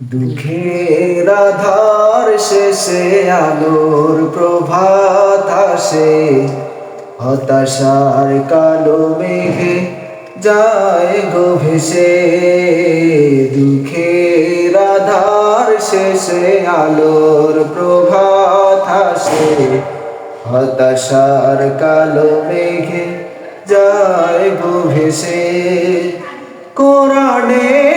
দুঃখের আধার শেষে আলোর প্রভাত আসে। হতাশার কালো মেঘে যায় গো ভেসে। দুঃখের আধার শেষে আলোর প্রভাত আসে। হতাশার কালো মেঘে যায় গো ভেসে। কোরআনের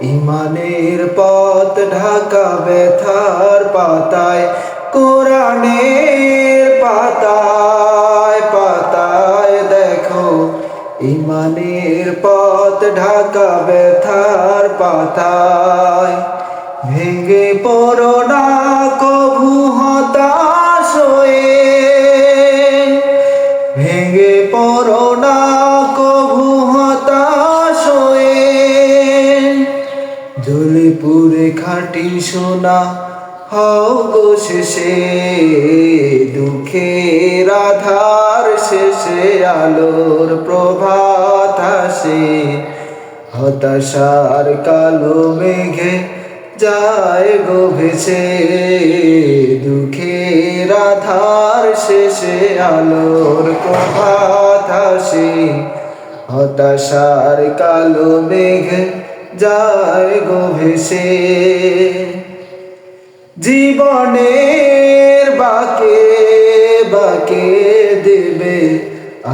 ইমানের পথ ঢাকা ব্যথার পাতায়, কোরআনের পাতায় পাতায় দেখো। ইমানের পথ ঢাকা ব্যথার পাতায়, ভেঙে পড়ো না কভু খাটি সোনা হও গো শেষে, দুঃখের আধার শেষে, আলোর প্রভাত আসে। হতাশার কালো মেঘে যায় গো ভেসে, দুঃখের আধার শেষে, আলোর প্রভাত আসে। হতাশার কালো মেঘে যায় গো ভেসে। জীবনের বাকে বাকে দেবে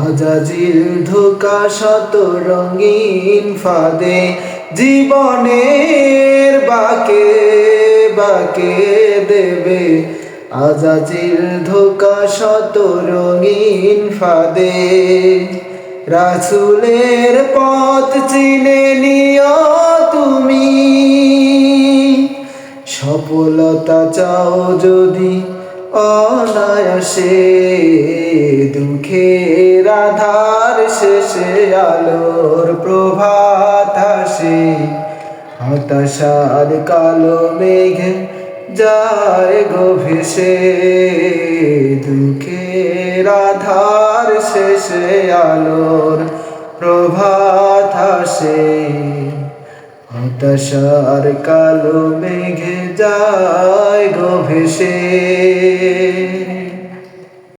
আজাজিল ধোকা শত রঙিন ফাদে। জীবনের বাকে বাকে দেবে আজাজিল ধোকা শত রঙিন ফাদে। রাসুলের পথ চিনে সফলতা চাও যদি অনায়াসে দুঃখের আধার শেষে, আলোর প্রভাত আসে হতাশার কালো মেঘে যায় গো ভেসে দুঃখের আধার শেষে, আলোর প্রভাত আসে হতাশার কালো মেঘে যায় গো ভেসে